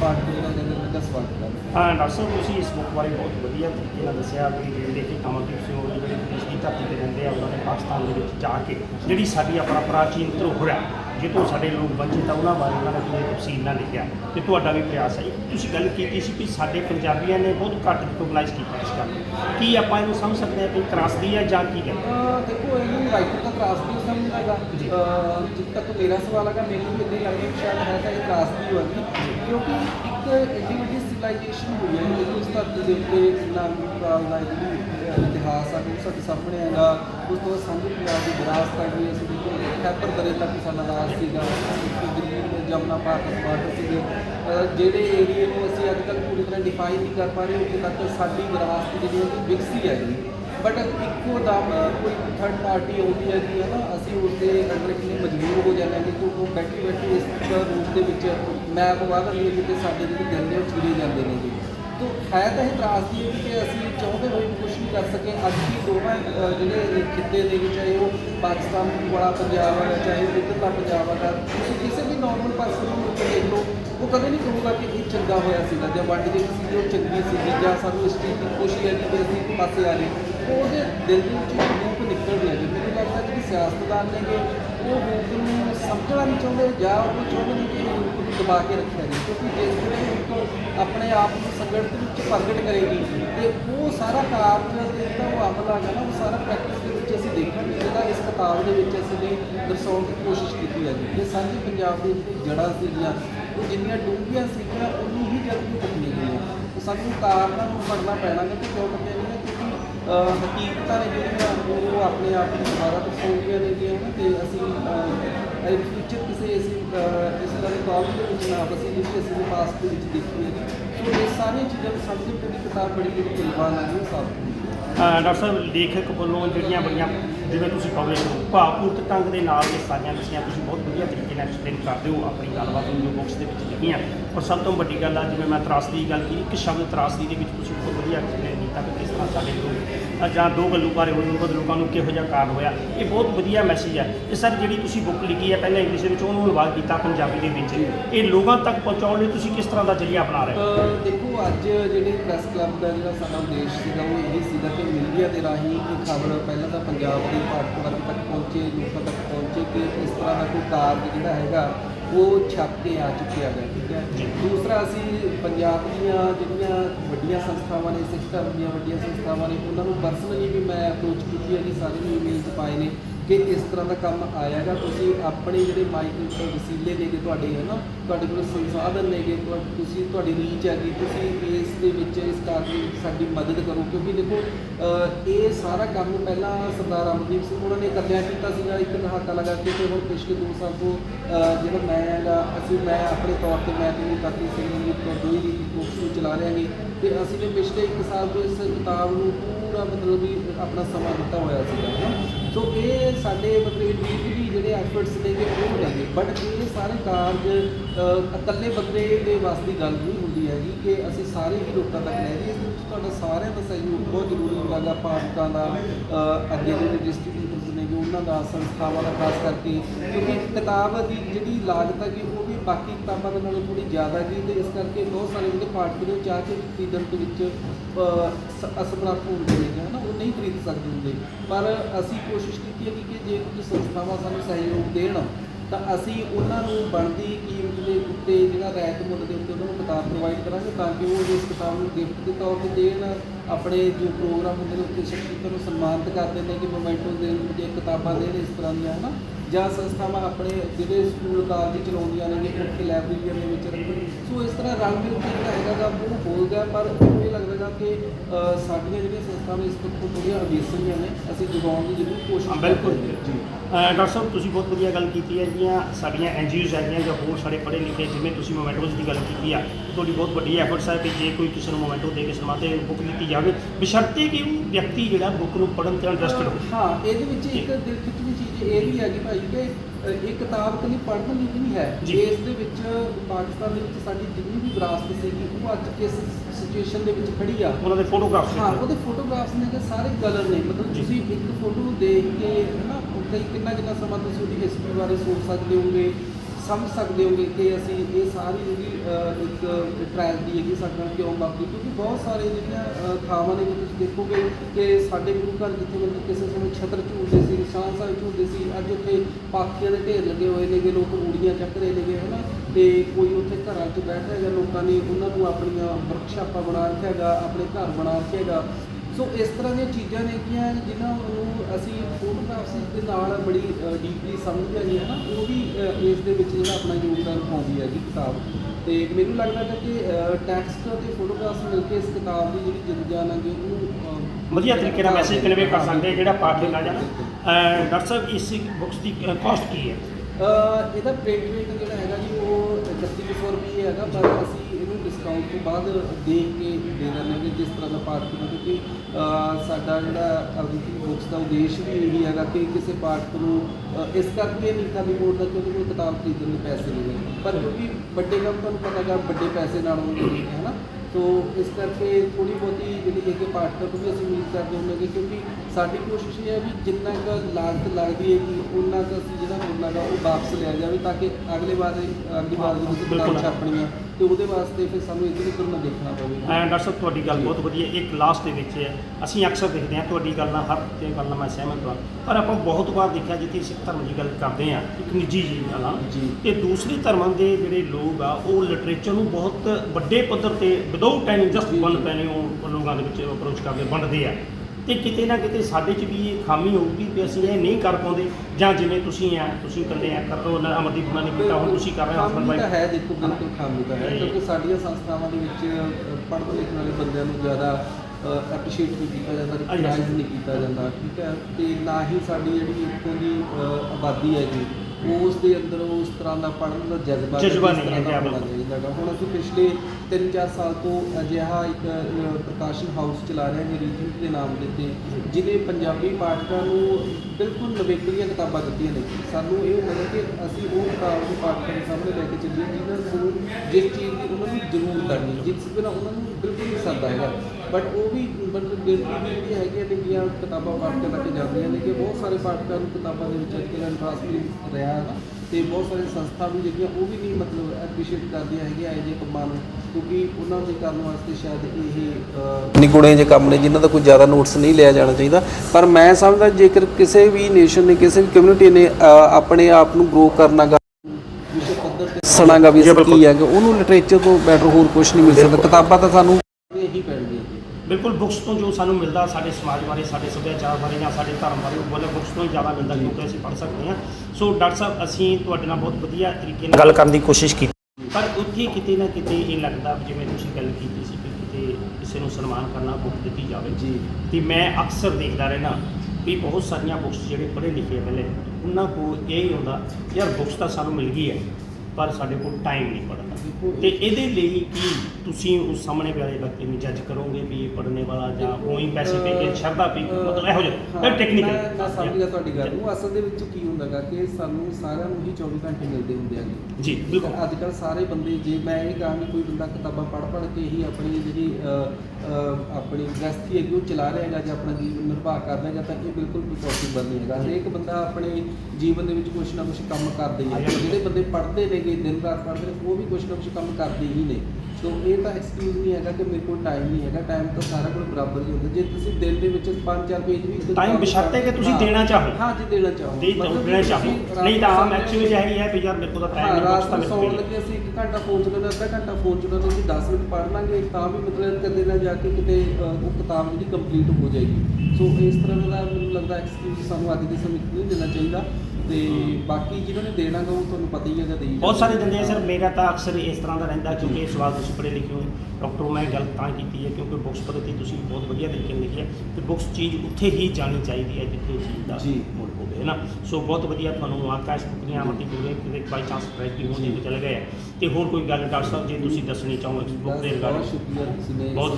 ਪਾਠਕ ਜਿਹੜਾ ਹੈਗਾ, ਉਹਦਾ ਸਵਾਗਤ ਕਰੇਗਾ। ਹਾਂ, ਡਾਕਟਰ ਤੁਸੀਂ ਇਸ ਬੁੱਕ ਬਾਰੇ ਬਹੁਤ ਵਧੀਆ ਤਰੀਕੇ ਨਾਲ ਦੱਸਿਆ ਵੀ ਜਿਹੜੇ ਕਿ ਕਮਲਦੀਪ ਸਿੰਘ ਹੋਣੀ ਜਿਹੜੇ ਦੇਸ਼ ਦੀ ਧਰਤੀ ਤੇ ਰਹਿੰਦੇ ਆ ਉਹਨਾਂ ਨੇ ਪਾਕਿਸਤਾਨ ਦੇ ਵਿੱਚ ਜਾ ਕੇ ਜਿਹੜੀ ਸਾਡੀ ਆਪਣਾ ਪ੍ਰਾਚੀਨ ਧਰੋਹਰ ਹੈ ਜਿੱਥੋਂ ਸਾਡੇ ਲੋਕ ਵੰਚਿਤ ਆ ਉਹਨਾਂ ਬਾਰੇ ਉਹਨਾਂ ਨੇ ਕੋਈ ਤਫਸੀਲ ਨਾਲ ਲਿਖਿਆ। ਤੇ ਤੁਹਾਡਾ ਵੀ ਪ੍ਰਯਾਸ ਹੈ। ਤੁਸੀਂ ਗੱਲ ਕੀਤੀ ਸੀ ਕਿ ਸਾਡੇ ਪੰਜਾਬੀਆਂ ਨੇ ਬਹੁਤ ਘੱਟ ਰਿਕੋਗਨਾਈਜ਼ ਕੀਤਾ ਇਸ ਗੱਲ। ਕੀ ਆਪਾਂ ਇਹਨੂੰ ਸਮਝ ਸਕਦੇ ਹਾਂ ਕਿ ਤਰਾਸਦੀ ਹੈ ਜਾਂ ਕੀ ਹੈ ਦੇਖੋ ਇਹਨੂੰ ਰਾਈਟਰ ਦਾ ਤਰਾਸਦੀ ਸਮਝਦਾ ਜੀ। ਹੈਗਾ ਜਿੱਦ ਤੱਕ ਮੇਰਾ ਸਵਾਲ ਹੈਗਾ ਮੈਨੂੰ ਵੀ ਇੱਦਾਂ ਲੱਗਦਾ ਕਿ ਸ਼ਾਇਦ ਹੈ ਤਾਂ ਇਹ ਤਰਾਸਦੀ ਹੋਗੀ ਕਿਉਂਕਿ ਇੱਕ ਐਡੀ ਵੱਡੀ ਹੋਈ ਹੈ ਜਿਹੜੀ ਇਸ ਧਰਤੀ ਦੇ ਉੱਤੇ ਇਸਲਾਮੀ ਕਾਲ ਦਾ ਜਿਹੜੀ ਇਤਿਹਾਸ ਆ, ਉਹ ਸਾਡੇ ਸਾਹਮਣੇ ਹੈਗਾ। ਉਸ ਤੋਂ ਬਾਅਦ ਸਾਂਝੀ ਪੰਜਾਬ ਦੀ ਵਿਰਾਸਤ ਆ ਗਈ, ਅਸੀਂ ਦੇਖੋ ਖੈਬਰ ਦਰੇ ਤੱਕ ਸਾਡਾ ਰਾਜ ਸੀਗਾ। ਇੱਕ ਜਮਨਾ ਪਾਰਕ ਬਾਰਡਰ ਸੀਗੇ। ਜਿਹੜੇ ਏਰੀਏ ਨੂੰ ਅਸੀਂ ਅੱਜ ਤੱਕ ਪੂਰੀ ਤਰ੍ਹਾਂ ਡਿਫਾਈਨ ਨਹੀਂ ਕਰ ਪਾ ਰਹੇ, ਉੱਥੇ ਤੱਕ ਸਾਡੀ ਵਿਰਾਸਤ ਜਿਹੜੀ ਉਹ ਵਿਕਸੀ ਹੈ ਜੀ ਬਟ ਇੱਕੋ ਦਮ ਕੋਈ ਥਰਡ ਪਾਰਟੀ ਆਉਂਦੀ ਹੈ ਕਿ ਹੈ ਨਾ, ਅਸੀਂ ਉਸਦੇ ਅੰਡਰ ਕਿੰਨੇ ਮਜਬੂਰ ਹੋ ਜਾਂਦੇ ਕਿ ਕਿਉਂਕਿ ਉਹ ਬੈਠੀ ਬੈਠੀ ਇਸ ਰੂਪ ਦੇ ਵਿੱਚ ਮੈਪ ਵਾਦ ਲਈ ਕਿ ਸਾਡੇ ਜਿਹੜੇ ਦਿਲ ਨੇ ਉਹ ਚੀਰੇ ਜਾਂਦੇ ਨੇ ਜੀ। ਤੋ ਹੈ ਤਾਂ ਇਹ ਤਰਾਸਦੀ ਹੈ ਕਿ ਅਸੀਂ ਚਾਹੁੰਦੇ ਹੋਏ ਵੀ ਕੁਝ ਨਹੀਂ ਕਰ ਸਕੇ ਅੱਜ ਵੀ ਦੋਵਾਂ ਜਿਹੜੇ ਖਿੱਤੇ ਦੇ ਵਿੱਚ ਚਾਹੇ ਉਹ ਪਾਕਿਸਤਾਨ ਵਾਲਾ ਪੰਜਾਬ ਹੈ ਚਾਹੇ ਉਹ ਇੱਧਰਲਾ ਪੰਜਾਬ ਹੈ ਤੁਸੀਂ ਕਿਸੇ ਵੀ ਨਾਰਮਲ ਪਰਸਨ ਨੂੰ ਉੱਤੇ ਦੇਖ ਲਓ, ਉਹ ਕਦੇ ਨਹੀਂ ਕਹੂਗਾ ਕਿ ਇਹ ਚੰਗਾ ਹੋਇਆ ਸੀਗਾ ਜਾਂ ਵੰਡ ਜਿਹੜੀ ਸੀ ਉਹ ਚੰਗੀ ਸੀ ਜਾਂ ਸਾਨੂੰ ਇਸ ਚੀਜ਼ ਦੀ ਖੁਸ਼ੀ ਹੈ ਕਿ ਅਸੀਂ ਇੱਕ ਪਾਸੇ ਆ ਗਏ ਉਹਦੇ ਦਿਲ ਦੇ ਵਿੱਚ ਇੱਕ ਰੂਪ ਨਿਕਲ ਰਿਹਾ ਜੀ ਮੈਨੂੰ ਲੱਗਦਾ ਕਿ ਸਿਆਸਤਦਾਨ ਨੇਗੇ ਉਹ ਰੂਪ ਨੂੰ ਸਮਝਣਾ ਨਹੀਂ ਚਾਹੁੰਦੇ ਜਾਂ ਉਹ ਚਾਹੁੰਦੇ ਨੇ ਕਿ ਇਹ ਰੂਪ ਨੂੰ ਦਬਾ ਕੇ ਰੱਖਿਆ ਜਾਵੇ, ਕਿਉਂਕਿ ਜਿਸ ਵੇਲੇ ਰੂਪ ਆਪਣੇ ਆਪ ਨੂੰ ਸੰਗਠਨ ਦੇ ਵਿੱਚ ਪ੍ਰਗਟ ਕਰੇਗੀ, ਤੇ ਉਹ ਸਾਰਾ ਕਾਰਜ ਜਿਹੜਾ ਉਹ ਅਮਲ ਆ ਗਿਆ ਨਾ, ਉਹ ਸਾਰਾ ਪ੍ਰੈਕਟਿਸ ਦੇ ਵਿੱਚ ਅਸੀਂ ਦੇਖਾਂਗੇ, ਜਿਹੜਾ ਇਸ ਕਿਤਾਬ ਦੇ ਵਿੱਚ ਅਸੀਂ ਨੇ ਦਰਸਾਉਣ ਦੀ ਕੋਸ਼ਿਸ਼ ਕੀਤੀ ਹੈ। ਜੀ ਇਹ ਸਾਂਝੀ ਪੰਜਾਬ ਦੀ ਜਿਹੜੀ ਜੜ੍ਹਾਂ ਸੀਗੀਆਂ, ਉਹ ਜਿੰਨੀਆਂ ਡੂੰਘੀਆਂ ਸੀਗੀਆਂ, ਉਹਨੂੰ ਹੀ ਜਲਦੀ ਪੱਟੀਆਂ ਗਈਆਂ ਉਹ ਸਾਨੂੰ ਕਾਰਨਾਂ ਨੂੰ ਪੜਨਾ ਪੈਣਾ ਕਿ ਕਿਉਂ ਕਿਉਂਕਿ ਹਕੀਕਤਾਂ ਨੇ ਜਿਹੜੀਆਂ ਉਹ ਆਪਣੇ ਆਪ ਨੂੰ ਦੁਬਾਰਾ ਦਰਸਾਉਂਦੀਆਂ ਨੇਗੀਆਂ ਨਾ ਤੇ ਅਸੀਂ ਅਹ, ਫਿਊਚਰ ਕਿਸੇ ਇਸ ਇਸ ਤਰ੍ਹਾਂ ਦੇ ਕਾਲ ਦੇ ਵਿੱਚ ਨਾ ਫਸੀ ਜਿਹੜੀ ਅਸੀਂ ਪਾਸਟ ਦੇ ਵਿੱਚ ਦੇਖੀ ਸੋ ਇਹ ਸਾਰੀਆਂ ਚੀਜ਼ਾਂ ਨੂੰ ਸਮਝਣ ਦੀ ਕਿਤਾਬ ਬੜੀ ਜਿਹੜੀ ਕਿਲਵਾਨ ਹੈ ਉਹ ਸਾਫ਼ ਡਾਕਟਰ ਸਾਹਿਬ ਲੇਖਕ ਵੱਲੋਂ ਜਿਹੜੀਆਂ ਬੜੀਆਂ ਜਿਵੇਂ ਤੁਸੀਂ ਪਬਲਿਸ਼ ਭਾਵਪੂਰਤ ਢੰਗ ਦੇ ਨਾਲ ਇਹ ਸਾਰੀਆਂ ਵਿਸ਼ੀਆਂ ਤੁਸੀਂ ਬਹੁਤ ਵਧੀਆ ਤਰੀਕੇ ਨਾਲ ਐਕਸਪਲੇਨ ਕਰਦੇ ਹੋ ਆਪਣੀ ਗੱਲਬਾਤ ਨੂੰ ਜੋ ਬੁੱਕਸ ਦੇ ਵਿੱਚ ਲਿਖੀਆਂ ਔਰ ਸਭ ਤੋਂ ਵੱਡੀ ਗੱਲ ਆ ਜਿਵੇਂ ਮੈਂ ਤਰਾਸਦੀ ਦੀ ਗੱਲ ਕੀਤੀ ਇੱਕ ਸ਼ਬਦ ਤਰਾਸਦੀ ਦੇ ਵਿੱਚ ਤੁਸੀਂ ਬਹੁਤ ਵਧੀਆ ਐਕਸਪਲੇਨ ਕੀਤਾ ਕਿਸ ਤਰ੍ਹਾਂ ਸਾਡੇ ਲੋਕ ਜਾਂ ਦੋ ਗੱਲੂਕਾਰੇ ਹੋਏ ਉਹਨਾਂ ਦੇ ਲੋਕਾਂ ਨੂੰ ਕਿਹੋ ਜਿਹਾ ਕਾਰਨ ਹੋਇਆ? ਇਹ ਬਹੁਤ ਵਧੀਆ ਮੈਸੇਜ ਹੈ। ਇਹ ਸਰ ਜਿਹੜੀ ਤੁਸੀਂ ਬੁੱਕ ਲਿਖੀ ਹੈ, ਪਹਿਲਾਂ ਇੰਗਲਿਸ਼ ਦੇ ਵਿੱਚ, ਉਹਨੂੰ ਅਨੁਵਾਦ ਕੀਤਾ ਪੰਜਾਬੀ ਦੇ ਵਿੱਚ। ਇਹ ਲੋਕਾਂ ਤੱਕ ਪਹੁੰਚਾਉਣ ਲਈ ਤੁਸੀਂ ਕਿਸ ਤਰ੍ਹਾਂ ਦਾ ਜਰੀਆ ਅਪਣਾ ਰਹੇ ਹੋ? ਦੇਖੋ, ਅੱਜ ਜਿਹੜੇ ਪ੍ਰੈਸ ਕਲੱਬ ਦਾ ਜਿਹੜਾ ਸਾਡਾ ਉਦੇਸ਼ ਸੀਗਾ, ਉਹ ਇਹ ਸੀਗਾ ਕਿ ਮੀਡੀਆ ਦੇ ਰਾਹੀਂ ਇਹ ਖਬਰ ਪਹਿਲਾਂ ਤਾਂ ਪੰਜਾਬ ਦੇ ਪਾਠਕ ਵਰਗ ਤੱਕ ਪਹੁੰਚੇ, ਲੋਕਾਂ ਤੱਕ ਪਹੁੰਚੇ, ਕਿ ਇਸ ਤਰ੍ਹਾਂ ਦਾ ਕੋਈ ਕਾਰਜ ਜਿਹੜਾ ਹੈਗਾ ਉਹ ਛਪ ਕੇ ਆ ਚੁੱਕਿਆ ਹੈ ਠੀਕ ਹੈ। ਦੂਸਰਾ ਅਸੀਂ ਪੰਜਾਬ ਦੀਆਂ ਜਿਹੜੀਆਂ ਵੱਡੀਆਂ ਸੰਸਥਾਵਾਂ ਨੇ ਸਿੱਖ ਧਰਮ ਦੀਆਂ ਵੱਡੀਆਂ ਸੰਸਥਾਵਾਂ ਨੇ ਉਹਨਾਂ ਨੂੰ ਪਰਸਨਲੀ ਵੀ ਮੈਂ ਅਪਰੋਚ ਕੀਤੀ ਹੈ ਕਿ ਸਾਰੇ ਨੂੰ ਈਮੇਲਸ ਪਾਏ ਨੇ ਕਿ ਇਸ ਤਰ੍ਹਾਂ ਦਾ ਕੰਮ ਆਇਆਗਾ? ਤੁਸੀਂ ਆਪਣੇ ਜਿਹੜੇ ਮਾਈਕ ਵਸੀਲੇ ਨੇਗੇ ਤੁਹਾਡੇ ਹੈ ਨਾ ਤੁਹਾਡੇ ਕੋਲ ਸੰਸਾਧਨ ਨੇਗੇ ਤੁਹਾ- ਤੁਸੀਂ ਤੁਹਾਡੀ ਰੀਚ ਹੈਗੀ ਤੁਸੀਂ ਇਸ ਦੇ ਵਿੱਚ ਇਸ ਕਾਰਜ ਦੇ ਵਿੱਚ ਸਾਡੀ ਮਦਦ ਕਰੋ। ਕਿਉਂਕਿ ਦੇਖੋ ਅਹ, ਇਹ ਸਾਰਾ ਕੰਮ ਪਹਿਲਾਂ ਸਰਦਾਰ ਅਮਰਦੀਪ ਸਿੰਘ ਉਹਨਾਂ ਨੇ ਇਕੱਲਿਆਂ ਕੀਤਾ ਸੀਗਾ ਇੱਕ ਦਹਾਕਾ ਲਗਾ ਕੇ ਤੇ ਹੁਣ ਪਿਛਲੇ ਦੋ ਸਾਲ ਤੋਂ ਅਹ, ਜਿਹੜਾ ਮੈਂ ਹੈਗਾ ਅਸੀਂ ਮੈਂ ਆਪਣੇ ਤੌਰ ਤੇ ਮੈਂ ਤੇ ਕਾਕੀ ਸਿੰਘ ਜੀ ਤੋਂ ਦੋ ਹੀ ਬੁੱਕਸ ਚਲਾ ਰਹੇ ਹਾਂਗੇ ਤੇ ਅਸੀਂ ਨੇ ਪਿਛਲੇ ਇੱਕ ਸਾਲ ਤੋਂ ਇਸ ਕਿਤਾਬ ਨੂੰ ਪੂਰਾ ਮਤਲਬ ਵੀ ਆਪਣਾ ਸਮਾਂ ਦਿੱਤਾ ਹੋਇਆ ਸੀਗਾ, ਹੈ ਨਾ। ਸੋ ਇਹ ਸਾਡੇ ਮਤਲਬ ਇੰਡੀਵਿਜੂਅਲੀ ਜਿਹੜੇ ਐਫਰਟਸ ਨੇਗੇ ਉਹ ਨੇਗੇ ਬਟ ਇਹ ਸਾਰੇ ਕਾਰਜ ਇਕੱਲੇ ਬੰਦੇ ਦੇ ਵਾਸਤੇ ਗੱਲ ਨਹੀਂ ਹੁੰਦੀ ਹੈਗੀ ਕਿ ਅਸੀਂ ਸਾਰੇ ਹੀ ਲੋਕਾਂ ਤੱਕ ਲੈ ਜਾਈਏ ਇਸ ਵਿੱਚ ਤੁਹਾਡਾ ਸਾਰਿਆਂ ਦਾ ਸਹਿਯੋਗ ਬਹੁਤ ਜ਼ਰੂਰੀ ਹੁੰਦਾ ਪਾਠਕਾਂ ਦਾ ਅੱਗੇ ਜਿਹੜੇ ਡਿਸਟ੍ਰੀਬਿਊਟਰਸ ਨੇ, ਉਹਨਾਂ ਦਾ, ਸੰਸਥਾਵਾਂ ਦਾ, ਖਾਸ ਕਰਕੇ ਕਿਉਂਕਿ ਕਿਤਾਬ ਦੀ ਜਿਹੜੀ ਲਾਗਤ ਹੈ ਕਿ ਉਹ ਬਾਕੀ ਕਿਤਾਬਾਂ ਦੇ ਨਾਲੋਂ ਥੋੜੀ ਜ਼ਿਆਦਾ ਹੈਗੀ ਤੇ ਇਸ ਕਰਕੇ ਬਹੁਤ ਸਾਰੇ ਜਿਹੜੇ ਪਾਠਕ ਨੇ ਚਾਹ ਕੇ ਖਰੀਦਣ ਦੇ ਵਿੱਚ ਅਹ, ਸ- ਅਸਮਰੱਥ ਹੁੰਦੇ ਨੇ ਹੈ ਨਾ ਉਹ ਨਹੀਂ ਖਰੀਦ ਸਕਦੇ ਹੁੰਦੇ। ਪਰ ਅਸੀਂ ਕੋਸ਼ਿਸ਼ ਕੀਤੀ ਹੈ ਕਿ ਜੇ ਕੁਝ ਸੰਸਥਾਵਾਂ ਸਾਨੂੰ ਸਹਿਯੋਗ ਦੇਣ ਤਾਂ ਅਸੀਂ ਉਹਨਾਂ ਨੂੰ ਬਣਦੀ ਕੀਮਤ ਦੇ ਉੱਤੇ ਜਿਹੜਾ ਰਾਇਤ ਮੁੱਲ ਦੇ ਉੱਤੇ ਉਹਨਾਂ ਨੂੰ ਕਿਤਾਬ ਪ੍ਰੋਵਾਈਡ ਕਰਾਂਗੇ ਤਾਂ ਕਿ ਉਹ ਇਸ ਕਿਤਾਬ ਨੂੰ ਗਿਫਟ ਦੇ ਤੌਰ ਤੇ ਦੇਣ ਆਪਣੇ ਜੋ ਪ੍ਰੋਗਰਾਮ ਹੁੰਦੇ ਨੇ ਉੱਤੇ ਸ਼ਖਸੀਅਤਾਂ ਨੂੰ ਸਨਮਾਨਿਤ ਕਰਦੇ ਨੇ ਕਿ ਮੋਮੈਂਟੋ ਦੇਣ ਜੇ ਕਿਤਾਬਾਂ ਦੇਣ ਇਸ ਤਰ੍ਹਾਂ ਦੀਆਂ ਹਨਾ? ਜਾਂ ਸੰਸਥਾਵਾਂ ਆਪਣੇ ਜਿਹੜੇ ਸਕੂਲ ਕਾਲਜ ਚਲਾਉਂਦੀਆਂ ਨੇ ਕਿ ਉੱਥੇ ਲਾਇਬ੍ਰੇਰੀਆਂ ਦੇ ਵਿੱਚ ਰੱਖਣ ਸੋ ਇਸ ਤਰ੍ਹਾਂ ਰੰਗ ਕੇ ਜਿਹੜਾ ਹੈਗਾ ਗਾ ਉਹ ਹੋਊਗਾ ਪਰ ਇਹ ਲੱਗਦਾ ਕਿ ਸਾਡੀਆਂ ਜਿਹੜੀਆਂ ਸੰਸਥਾਵਾਂ ਇਸ ਤੋਂ ਥੋੜ੍ਹੀਆਂ ਅਵੇਸਲੀਆਂ ਨੇ ਅਸੀਂ ਜਗਾਉਣ ਦੀ ਜ਼ਰੂਰ ਕੋਸ਼ਿਸ਼ ਬਿਲਕੁਲ। ਜੀ। ਡਾਕਟਰ ਸਾਹਿਬ ਤੁਸੀਂ ਬਹੁਤ ਵਧੀਆ ਗੱਲ ਕੀਤੀ ਹੈ ਜਿਹੜੀਆਂ ਸਾਡੀਆਂ ਐਨਜੀਓਜ਼ ਹੈਗੀਆਂ ਜਾਂ ਹੋਰ ਸਾਡੇ ਪੜ੍ਹੇ ਲਿਖੇ ਜਿਵੇਂ ਤੁਸੀਂ ਮੋਮੈਂਟੋਜ਼ ਦੀ ਗੱਲ ਕੀਤੀ ਆ ਤੁਹਾਡੀ ਬਹੁਤ ਵੱਡੀ ਐਫਰਟਸ ਹੈ ਕਿ ਜੇ ਕੋਈ ਕਿਸੇ ਨੂੰ ਮੋਮੈਂਟੋ ਦੇ ਕੇ ਸਨਮਾਤੇ ਬੁੱਕ ਦਿੱਤੀ ਜਾਵੇ। ਬਸ਼ਰਤੇ ਕਿ ਉਹ ਵਿਅਕਤੀ ਜਿਹੜਾ ਬੁੱਕ ਨੂੰ ਪੜ੍ਹਨ ਤੇ ਇੰਟਰਸਟਡ ਹੋਵੇ। ਹਾਂ ਇਹਦੇ ਵਿੱਚ ਇੱਕ ਦਿਲ ਖਿੱਚਵੀਂ ਚੀਜ਼ ਇਹ ਵੀ ਹੈਗੀ ਭਾਈ ਕਿ ਇਹ ਕਿਤਾਬ ਕੱਲੀ ਪੜ੍ਹਨ ਲਈ ਨਹੀਂ ਹੈ। ਇਸ ਦੇ ਵਿੱਚ ਪਾਕਿਸਤਾਨ ਦੇ ਵਿੱਚ ਸਾਡੀ ਜਿੰਨੀ ਵੀ ਵਿਰਾਸਤ ਸੀਗੀ ਉਹ ਅੱਜ ਕਿਸ ਸਿਚੁਏਸ਼ਨ ਦੇ ਵਿੱਚ ਖੜੀ ਆ। ਉਹਨਾਂ ਦੇ ਫੋਟੋਗ੍ਰਾਫਸ ਹਾਂ ਉਹਦੇ ਫੋਟੋਗ੍ਰਾਫਸ ਨੇ ਕਿ ਸਾਰੇ ਕਲਰ ਨੇ। ਮਤਲਬ। ਤੁਸੀਂ ਇੱਕ ਫੋਟੋ ਨੂੰ ਦੇਖ ਕੇ ਹਨਾ ਉੱਥੇ ਕਿੰਨਾ ਕਿੰਨਾ ਸਮਾਂ ਤੁਸੀਂ ਉਹਦੀ ਹਿਸਟਰੀ ਬਾਰੇ ਸੋਚ ਸਕਦੇ ਹੋਗੇ ਸਮਝ ਸਕਦੇ ਹੋਗੇ ਕਿ ਅਸੀਂ ਇਹ ਸਾਰੀ ਜਿਹੜੀ ਇੱਕ ਇੱਕ ਦੀ ਹੈਗੀ, ਸਾਡੇ ਨਾਲ ਕਿਉਂ ਬਾਕੀ ਕਿਉਂਕਿ ਬਹੁਤ ਸਾਰੇ ਜਿਹੜੀਆਂ ਥਾਵਾਂ ਨੇ ਜੇ ਤੁਸੀਂ ਦੇਖੋਗੇ ਕਿ ਸਾਡੇ ਗੁਰੂ ਘਰ ਜਿੱਥੇ ਮਤਲਬ ਕਿਸੇ ਸਮੇਂ ਛਤਰ ਝੂਲਦੇ ਸੀ ਨਿਸ਼ਾਨ ਸਾਹਿਬ ਝੂਲਦੇ ਸੀ, ਅੱਜ ਉੱਥੇ ਪਾਖੀਆਂ ਦੇ ਢੇਰ ਲੱਗੇ ਹੋਏ ਨੇਗੇ, ਲੋਕ ਰੂੜੀਆਂ ਚੱਕ ਰਹੇ ਨੇਗੇ, ਹਨਾ? ਤੇ ਕੋਈ ਉੱਥੇ ਘਰਾਂ 'ਚ ਬੈਠ ਹੈਗਾ, ਲੋਕਾਂ ਨੇ ਉਹਨਾਂ ਨੂੰ ਆਪਣੀਆਂ ਵਰਕਸ਼ਾਪਾਂ ਬਣਾ ਰੱਖਿਆ ਹੈਗਾ, ਆਪਣੇ ਘਰ ਬਣਾ ਰੱਖਿਆ ਹੈਗਾ। ਸੋ ਇਸ ਤਰ੍ਹਾਂ ਦੀਆਂ ਚੀਜ਼ਾਂ ਨੇ ਕਿ ਜਿਨ੍ਹਾਂ ਨੂੰ ਅਸੀਂ ਫੋਟੋਗ੍ਰਾਫਸ ਦੇ ਨਾਲ ਬੜੀ ਡੀਪਲੀ ਸਮਝਦੇ ਹਾਂ ਹੈ ਨਾ ਉਹ ਵੀ ਇਸ ਦੇ ਵਿੱਚ ਜਿਹੜਾ ਆਪਣਾ ਯੋਗਦਾਨ ਪਾਉਂਦੀ ਹੈ ਜੀ ਕਿਤਾਬ। ਤੇ ਮੈਨੂੰ ਲੱਗਦਾ ਹੈ ਕਿ ਟੈਕਸਟ ਅਤੇ ਫੋਟੋਗ੍ਰਾਫਸ ਮਿਲ ਕੇ ਇਸ ਕਿਤਾਬ ਦੀ ਜਿਹੜੀ ਜਿੰਦ ਜਾਨ ਹੈਗੀ ਉਹਨੂੰ ਵਧੀਆ ਤਰੀਕੇ ਨਾਲ ਮੈਸੇਜ ਕਨਵੇ ਕਰ ਸਕਦੇ ਜਿਹੜਾ ਪਾਠਕ ਆ ਜਾਣਾ ਡਾਕਟਰ ਸਾਹਿਬ ਇਸ ਬੁੱਕਸ ਦੀ ਕਾਸਟ ਕੀ ਹੈ? ਇਹਦਾ ਪ੍ਰਿੰਟ ਰੇਟ ਜਿਹੜਾ ਹੈਗਾ ਜੀ ਉਹ 3100 ਰੁਪਏ ਹੈਗਾ ਪਰ ਅਸੀਂ ਡਿਸਕਾਊਂਟ ਤੋਂ ਬਾਅਦ ਦੇਖ ਕੇ ਦੇ ਦਿੰਦੇ ਹਾਂ ਜਿਸ ਤਰ੍ਹਾਂ ਦਾ ਪਾਠਕ ਨੂੰ ਕਿਉਂਕਿ ਸਾਡਾ ਜਿਹੜਾ ਅਵਿਤੀ ਬੁੱਕਸ ਦਾ ਉਦੇਸ਼ ਵੀ ਇਹੀ ਹੈਗਾ ਕਿ ਕਿਸੇ ਪਾਠਕ ਨੂੰ ਇਸ ਕਰਕੇ ਨਹੀਂ ਖਾਲੀ ਮੋੜਦਾ ਕਿਉਂਕਿ ਕੋਈ ਕਿਤਾਬ ਖਰੀਦਣ ਦੇ ਪੈਸੇ ਨਹੀਂ ਨੇ ਪਰ ਕਿਉਂਕਿ ਵੱਡੇ ਕੰਮ ਤੁਹਾਨੂੰ ਪਤਾ ਹੈਗਾ ਵੱਡੇ ਪੈਸੇ ਨਾਲ ਹੁੰਦੇ ਨੇ ਹੈ ਨਾ ਤੋ ਇਸ ਕਰਕੇ ਥੋੜੀ ਬਹੁਤੀ ਜਿਹੜੀ ਹੈ ਕਿ ਪਾਠਕ ਵੀ ਅਸੀਂ ਉਮੀਦ ਕਰਦੇ ਹੁੰਦੇ ਕਿਉਂਕਿ ਸਾਡੀ ਕੋਸ਼ਿਸ਼ ਇਹ ਹੈ ਵੀ ਜਿੰਨਾ ਕੁ ਲਾਗਤ ਲੱਗਦੀ ਹੈ ਕਿ ਉਹਨਾਂ ਕੁ ਅਸੀਂ ਜਿਹੜਾ ਉਹਨਾਂ ਦਾ ਉਹ ਵਾਪਸ ਲਿਆ ਜਾਵੇ ਤਾਂ ਕਿ ਅਗਲੇ ਵਾਰ ਅਗਲੀ ਵਾਰ ਜਦੋਂ ਕਿਤਾਬ ਬਿਲਕੁਲ। ਤੇ ਉਹਦੇ ਵਾਸਤੇ ਫਿਰ ਸਾਨੂੰ ਇੱਧਰ ਉੱਧਰ ਨਾ ਦੇਖਣਾ ਪਵੇ ਐਂਡ ਡਾਕਟਰ ਸਾਹਿਬ ਤੁਹਾਡੀ ਗੱਲ ਬਹੁਤ ਵਧੀਆ ਇੱਕ ਲਾਸਟ ਦੇ ਵਿੱਚ ਹੈ ਅਸੀਂ ਅਕਸਰ ਦੇਖਦੇ ਹਾਂ ਤੁਹਾਡੀ ਗੱਲ ਨਾਲ ਹਰ ਤੇ ਗੱਲ ਨਾਲ ਮੈਂ ਸਹਿਮਤ ਹਾਂ ਪਰ ਆਪਾਂ ਬਹੁਤ ਵਾਰ ਦੇਖਿਆ ਜਿੱਥੇ ਸਿੱਖ ਧਰਮ ਦੀ ਗੱਲ ਕਰਦੇ ਹਾਂ ਇੱਕ ਨਿੱਜੀ ਜੀ ਨਾਲ। ਤੇ ਦੂਸਰੇ ਧਰਮਾਂ ਦੇ ਜਿਹੜੇ ਲੋਕ ਆ ਉਹ ਲਿਟਰੇਚਰ ਨੂੰ ਬਹੁਤ ਵੱਡੇ ਪੱਧਰ ਤੇ ਵਿਦਆਊਟ ਐਨੀ ਜਸਟ ਵਨ। ਪੈਨੇ ਉਹ ਲੋਕਾਂ ਦੇ ਵਿੱਚ ਅਪਰੋਚ ਕਰਦੇ ਵੰਡਦੇ ਆ ਤੇ ਕਿਤੇ ਨਾ ਕਿਤੇ ਸਾਡੇ 'ਚ ਵੀ ਇਹ ਖਾਮੀ ਹੋਊਗੀ ਕਿ ਅਸੀਂ ਇਹ ਨਹੀਂ ਕਰ ਪਾਉਂਦੇ ਜਾਂ ਜਿਵੇਂ ਤੁਸੀਂ ਆ ਤੁਸੀਂ ਇਕੱਲੇ ਆ ਕਰ ਉਹ ਅਮਰਦੀਪ ਉਹਨਾਂ ਨੇ ਕੀਤਾ ਹੁਣ ਤੁਸੀਂ ਕਰ ਰਹੇ ਹੋ ਹਸਬੰਡ ਵਾਈਫ ਹੈ ਦੇਖੋ ਬਿਲਕੁਲ ਖਾਮੀ ਤਾਂ ਹੈ। ਕਿਉਂਕਿ ਸਾਡੀਆਂ ਸੰਸਥਾਵਾਂ ਦੇ ਵਿੱਚ ਪੜ੍ਹਨ ਲਿਖਣ ਵਾਲੇ ਬੰਦਿਆਂ ਨੂੰ ਜ਼ਿਆਦਾ ਐਪਰੀਸ਼ੀਏਟ ਨਹੀਂ ਕੀਤਾ ਜਾਂਦਾ। ਰਿਕਗਨਾਈਜ਼ ਨਹੀਂ ਕੀਤਾ ਜਾਂਦਾ ਠੀਕ ਹੈ ਤੇ ਨਾ ਹੀ ਸਾਡੀ ਜਿਹੜੀ ਇੱਥੋਂ ਦੀ ਆਬਾਦੀ ਹੈ ਜੀ ਉਸ ਦੇ ਅੰਦਰ ਉਸ ਤਰ੍ਹਾਂ ਦਾ ਪੜ੍ਹਨ ਦਾ ਜਜ਼ਬਾ ਜਜ਼ਬਾ ਨਹੀਂ ਹੈ, ਹੋਣਾ ਬਿਲਕੁਲ। ਚਾਹੀਦਾ ਗਾ। ਹੁਣ ਅਸੀਂ ਪਿਛਲੇ 3-4 ਸਾਲ ਤੋਂ ਅਜਿਹਾ ਇੱਕ ਅਹ, ਪ੍ਰਕਾਸ਼ਨ ਹਾਊਸ ਚਲਾ ਰਹੇ ਹਾਂ ਰੀਜਨਟ ਦੇ ਨਾਮ ਦੇ ਉੱਤੇ ਜਿਹਨੇ ਪੰਜਾਬੀ ਪਾਠਕਾਂ ਨੂੰ ਬਿਲਕੁਲ ਨਵੇਕਲੀਆਂ ਕਿਤਾਬਾਂ ਦਿੱਤੀਆਂ ਨੇ ਸਾਨੂੰ ਇਹ ਹੁੰਦਾ ਕਿ ਅਸੀਂ ਉਹ ਕਿਤਾਬ ਨੂੰ ਪਾਠਕਾਂ ਦੇ ਸਾਹਮਣੇ ਲੈ ਕੇ ਚੱਲੀਏ ਜਿਹਨਾਂ ਨੂੰ ਜਿਸ ਚੀਜ਼ ਦੀ ਉਹਨਾਂ ਨੂੰ ਜ਼ਰੂਰਤ ਹੈ ਜਿਸ ਬਿਨਾਂ ਉਹਨਾਂ ਨੂੰ ਬਿਲਕੁਲ ਨਹੀਂ ਸਰਦਾ ਹੈਗਾ ਬਟ ਉਹ ਵੀ ਮਤਲਬ ਵੀ ਜਿਹੜੀ ਹੈਗੀ ਹੈ ਜਿਹੜੀਆਂ ਕਿਤਾਬਾਂ ਪਾਠਕਾਂ ਤੱਕ ਜਾਂਦੀਆਂ ਨੇ ਕਿ ਬਹੁਤ ਸਾਰੇ ਪਾਠਕਾਂ ਨੂੰ ਕਿਤਾਬਾਂ ਦੇ ਵਿੱਚ ਅੱਜ ਕੱਲ੍ਹ ਇੰਟਰਸਟ ਨਹੀਂ ਰਿਹਾ ਤੇ ਬਹੁਤ ਸਾਰੀਆਂ ਸੰਸਥਾ ਵੀ ਜਿਹੜੀਆਂ ਉਹ ਵੀ ਨਹੀਂ ਮਤਲਬ ਐਪਰੀਸ਼ੀਏਟ ਕਰਦੀਆਂ ਹੈਗੀਆਂ ਇਹ ਜਿਹੇ ਕੰਮਾਂ ਨੂੰ ਕਿਉਂਕਿ ਉਹਨਾਂ ਦੇ ਕਰਨ ਵਾਸਤੇ ਸ਼ਾਇਦ ਇਹ ਨਿਗੁਣੇ ਜੇ ਕੰਮ ਨੇ ਜਿਨ੍ਹਾਂ ਦਾ ਕੋਈ ਜ਼ਿਆਦਾ ਨੋਟਸ ਨਹੀਂ ਲਿਆ ਜਾਣਾ ਚਾਹੀਦਾ। ਪਰ ਮੈਂ ਸਮਝਦਾ ਜੇਕਰ ਕਿਸੇ ਵੀ ਨੇਸ਼ਨ ਨੇ ਕਿਸੇ ਵੀ ਕਮਿਊਨਿਟੀ ਨੇ ਆਪਣੇ ਆਪ ਨੂੰ ਗਰੋ ਕਰਨਾਗਾ ਸੁਣਾਗਾ ਵੀ ਜੀ। ਕੀ ਹੈਗਾ ਉਹਨੂੰ ਲਿਟਰੇਚਰ ਤੋਂ ਬੈਟਰ ਹੋਰ ਕੁਝ ਨਹੀਂ ਮਿਲ ਸਕਦਾ। ਕਿਤਾਬਾਂ ਤਾਂ ਸਾਨੂੰ ਇਹੀ ਪੈਣਗੀਆਂ। ਬਿਲਕੁਲ ਬੁੱਕਸ ਤੋਂ ਜੋ ਸਾਨੂੰ ਮਿਲਦਾ ਸਾਡੇ ਸਮਾਜ ਬਾਰੇ ਸਾਡੇ ਸੱਭਿਆਚਾਰ ਬਾਰੇ ਜਾਂ ਸਾਡੇ ਧਰਮ ਬਾਰੇ ਉਹ ਬੋਲੇ ਬੁੱਕਸ ਤੋਂ ਹੀ ਜ਼ਿਆਦਾ ਮਿਲਦਾ ਕਿਉਂਕਿ ਅਸੀਂ ਪੜ੍ਹ ਸਕਦੇ ਹਾਂ। ਸੋ ਡਾਕਟਰ ਸਾਹਿਬ ਅਸੀਂ ਤੁਹਾਡੇ ਨਾਲ ਬਹੁਤ ਵਧੀਆ ਤਰੀਕੇ ਨਾਲ ਗੱਲ ਕਰਨ ਦੀ ਕੋਸ਼ਿਸ਼ ਕੀਤੀ। ਪਰ ਉੱਥੇ ਕਿਤੇ ਨਾ ਕਿਤੇ ਇਹ ਲੱਗਦਾ ਜਿਵੇਂ ਤੁਸੀਂ ਗੱਲ ਕੀਤੀ ਸੀ ਕਿ ਕਿਤੇ ਕਿਸੇ ਨੂੰ ਸਨਮਾਨ ਕਰਨਾ ਬੁੱਕ ਦਿੱਤੀ ਜਾਵੇ। ਜੀ। ਤੇ ਮੈਂ ਅਕਸਰ ਦੇਖਦਾ ਰਹਿਣਾ ਵੀ ਬਹੁਤ ਸਾਰੀਆਂ ਬੁੱਕਸ ਜਿਹੜੇ ਪੜ੍ਹੇ ਲਿਖੇ ਪਹਿਲੇ ਉਹਨਾਂ ਕੋਲ ਇਹ ਹੀ ਹੁੰਦਾ ਯਾਰ ਬੁੱਕਸ ਤਾਂ ਸਾਨੂੰ ਮਿਲ ਗਈ ਹੈ। ਪਰ ਸਾਡੇ ਕੋਲ ਟਾਈਮ ਨਹੀਂ ਪੜ੍ਹਨ। ਦਾ ਤੇ ਇਹਦੇ ਲਈ ਕੀ ਤੁਸੀਂ ਉਸ ਸਾਹਮਣੇ ਵਾਲੇ ਵਿਅਕਤੀ ਨੂੰ ਜੱਜ ਕਰੋਗੇ ਵੀ ਇਹ ਪੜ੍ਹਨੇ ਵਾਲਾ ਜਾਂ ਉਹੀ ਪੈਸੇ ਪੇ ਕੇ ਸ਼ਰਧਾ ਪੀ ਮਤਲਬ ਇਹੋ ਜਿਹਾ ਹਾਂ, ਟੈਕਨੀਕਲ ਮੈਂ ਮੈਂ ਸਮਝ ਗਿਆ ਤੁਹਾਡੀ ਗੱਲ ਨੂੰ। ਅਸਲ ਦੇ ਵਿੱਚ ਕੀ ਹੁੰਦਾਗਾ ਕਿ ਸਾਨੂੰ ਸਾਰਿਆਂ ਨੂੰ ਹੀ 24 ਘੰਟੇ ਮਿਲਦੇ ਹੁੰਦੇ ਆ ਜੀ। ਬਿਲਕੁਲ। ਅੱਜ ਕੱਲ ਸਾਰੇ ਬੰਦੇ ਜੇ ਮੈਂ ਇਹ ਕਹਾਂ ਕਿ ਕੋਈ ਬੰਦਾ ਕਿਤਾਬਾਂ ਪੜ੍ਹ ਪੜ੍ਹ ਕੇ ਹੀ ਆਪਣੀ ਜਿਹੜੀ ਆਪਣੀ ਹੈਗੀ ਉਹ ਚਲਾ ਰਿਹਾ ਹੈਗਾ ਜਾਂ ਆਪਣਾ ਜੀਵਨ ਨਿਰਵਾਹ ਕਰ ਰਿਹਾ ਹੈਗਾ ਤਾਂ ਇਹ ਬਿਲਕੁਲ ਵੀ ਪੋਸੀਬਲ ਨਹੀਂ ਹੈਗਾ। ਹਰੇਕ ਬੰਦਾ ਆਪਣੇ ਜੀਵਨ ਦੇ ਵਿੱਚ ਕੁਛ ਨਾ ਕੁਛ ਕੰਮ ਕਰਦਾ ਹੀ ਹੈ। ਜਿਹੜੇ ਬੰਦੇ ਪੜ੍ਹਦੇ ਨੇਗੇ ਦਿਨ ਰਾਤ ਪੜ੍ਹਦੇ ਨੇ ਉਹ ਵੀ ਕੁਛ ਨਾ ਕੁਛ ਕੰਮ ਕਰਦੇ ਹੀ ਨੇ। ਸੋ ਇਹ ਤਾਂ ਐਕਸਕਿਊਜ਼ ਨਹੀਂ ਹੈਗਾ ਕਿ ਮੇਰੇ ਕੋਲ ਟਾਈਮ ਨਹੀਂ ਹੈਗਾ। ਟਾਈਮ ਤਾਂ ਸਾਰਾ ਕੋਲ ਬਰਾਬਰ ਹੀ ਹੁੰਦਾ। ਜੇ ਤੁਸੀਂ ਦਿਨ ਦੇ ਵਿੱਚ 5-4 ਪੇਜ ਵੀ ਕਿਤਾਬ ਬਸ਼ਰਤੇ ਕਿ ਤੁਸੀਂ ਦੇਣਾ ਚਾਹੋ। ਹਾਂ ਜੀ ਦੇਣਾ ਚਾਹੋ। ਦੇ ਦੇਣਾ ਚਾਹੋ। ਨਹੀਂ ਤਾਂ ਆਮ ਐਕਚੁਅਲੀ ਇਹੀ ਹੈ ਵੀ ਯਾਰ ਮੇਰੇ ਕੋਲ ਤਾਂ ਟਾਈਮ ਨਹੀਂ ਰਾਤ ਤਾਂ ਨੂੰ ਸੌਣ ਲੱਗੇ ਅਸੀਂ ਇੱਕ ਘੰਟਾ ਫੋਨ ਚਲਾਉਣਾ ਅੱਧਾ ਘੰਟਾ ਫੋਨ ਚਲਾਉਣਾ ਅਸੀਂ 10 ਮਿੰਟ ਪੜ੍ਹ ਲਾਂਗੇ। ਤਾਂ ਵੀ ਮਤਲਬ ਕਦੇ ਨਾ ਜਾ ਕੇ ਕਿਤੇ ਉਹ ਕਿਤਾਬ ਜਿਹੜੀ ਕੰਪਲੀਟ ਹੋ ਜਾਏਗੀ। ਸੋ ਇਸ ਤਰ੍ਹਾਂ ਦਾ ਮੈਨੂੰ ਲੱਗਦਾ ਐਕਸਕਿਊਜ਼ ਸਾਨੂੰ ਅੱਜ ਦੇ ਸਮੇਂ 'ਚ ਨਹੀਂ ਦੇਣਾ ਚਾਹੀਦਾ ਤੇ ਬਾਕੀ ਜਿਹਨਾਂ ਨੇ ਦੇਣਾ ਗਾ ਉਹ ਤੁਹਾਨੂੰ ਪਤਾ ਹੀ ਹੈਗਾ ਦੇਈ ਬਹੁਤ ਸਾਰੇ ਦਿੰਦੇ ਆ ਸਰ ਮੇਰਾ ਤਾਂ ਅਕਸਰ ਇਸ ਤਰ੍ਹਾਂ ਦਾ ਰਹਿੰਦਾ ਕਿਉਂਕਿ ਇਹ ਸਵਾਲ ਤੁਸੀਂ ਪੜ੍ਹੇ ਲਿਖੇ ਹੋ ਡਾਕਟਰ ਮੈਂ ਗੱਲ ਤਾਂ ਕੀਤੀ ਹੈ ਕਿਉਂਕਿ ਬੁੱਕਸ ਪ੍ਰਤੀ ਤੁਸੀਂ ਬਹੁਤ ਵਧੀਆ ਤਰੀਕੇ ਨਾਲ ਲਿਖੀ ਹੈ ਤੇ ਬੁੱਕਸ ਚੀਜ਼ ਉੱਥੇ ਹੀ ਜਾਣੀ ਚਾਹੀਦੀ ਹੈ ਜਿੱਥੇ ਚੀਜ਼ ਦਾ ਜੀ। ਨਾ। ਸੋ ਬਹੁਤ ਵਧੀਆ ਤੁਹਾਨੂੰ ਆਕਾਸ਼ ਬੁੱਕੀਆਂ ਮਤੀ ਪੂਰੇ ਕਿਤੇ ਬਾਈ ਚਾਂਸ ਪ੍ਰਾਈਜ਼ ਵੀ ਹੋਣੀ ਤੇ ਚਲੇ ਗਏ। ਤੇ ਹੋਰ ਕੋਈ ਗੱਲ ਡਾਕਟਰ ਸਾਹਿਬ ਜੇ ਤੁਸੀਂ ਦੱਸਣੀ ਚਾਹੋ ਇਸ ਬੁੱਕ ਦੇ ਨੇ ਬਹੁਤ ਇਸ ਬਹੁਤ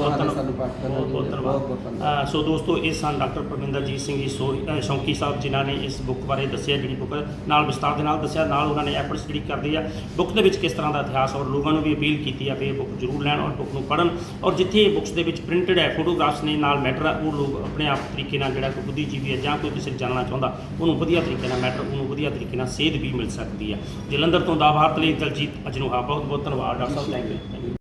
ਬਹੁਤ ਧੰਨਵਾਦ। ਸੋ ਦੋਸਤੋ ਇਹ ਸਨ ਡਾਕਟਰ ਪਰਮਿੰਦਰਜੀਤ ਸਿੰਘ ਜੀ ਸ਼ੌਂਕੀ ਸਾਹਿਬ ਜਿਨ੍ਹਾਂ ਨੇ ਇਸ ਬੁੱਕ ਬਾਰੇ ਦੱਸਿਆ ਜਿਹੜੀ ਬੁੱਕ ਨਾਲ ਵਿਸਤਾਰ ਦੇ ਨਾਲ ਦੱਸਿਆ ਨਾਲ ਉਹਨਾਂ ਨੇ ਐਫਰਟਸ ਜਿਹੜੀ ਕਰਦੇ ਆ ਬੁੱਕ ਦੇ ਵਿੱਚ ਕਿਸ ਤਰ੍ਹਾਂ ਦਾ ਇਤਿਹਾਸ ਔਰ ਲੋਕਾਂ ਨੂੰ ਵੀ ਅਪੀਲ ਕੀਤੀ ਆ ਵੀ ਇਹ ਬੁੱਕ ਜ਼ਰੂਰ ਲੈਣ ਔਰ ਬੁੱਕ ਨੂੰ ਪੜ੍ਹਨ। ਔਰ ਜਿੱਥੇ ਇਹ ਬੁੱਕਸ ਦੇ ਵਿੱਚ ਪ੍ਰਿੰਟਡ ਹੈ ਫੋਟੋਗ੍ਰਾਫਸ ਨੇ ਨਾਲ ਮੈਟਰ ਆ ਉਹ ਲੋਕ ਆਪਣੇ ਆਪ ਤਰੀਕੇ ਨਾਲ ਜਿਹੜਾ ਕੋਈ ਬੁੱਧੀਜੀਵੀ ਹੈ ਜਾਂ ਕੋਈ ਕਿਸੇ ਜਾਣਨਾ ਚਾਹੁੰਦਾ ਉਹਨੂੰ ਵਧੀਆ ਤਰੀਕੇ ਨਾਲ ਮੈਟਰ ਨੂੰ ਵਧੀਆ ਤਰੀਕੇ ਨਾਲ ਸੇਧ ਵੀ ਮਿਲ ਸਕਦੀ ਹੈ ਜਲੰਧਰ ਤੋਂ ਦਾਭਾਰਤ ਲਈ ਦਲਜੀਤ ਅਜਨੂਹਾ ਬਹੁਤ ਬਹੁਤ ਧੰਨਵਾਦ, ਡਾਕਟਰ ਸਾਹਿਬ ਥੈਂਕ ਯੂ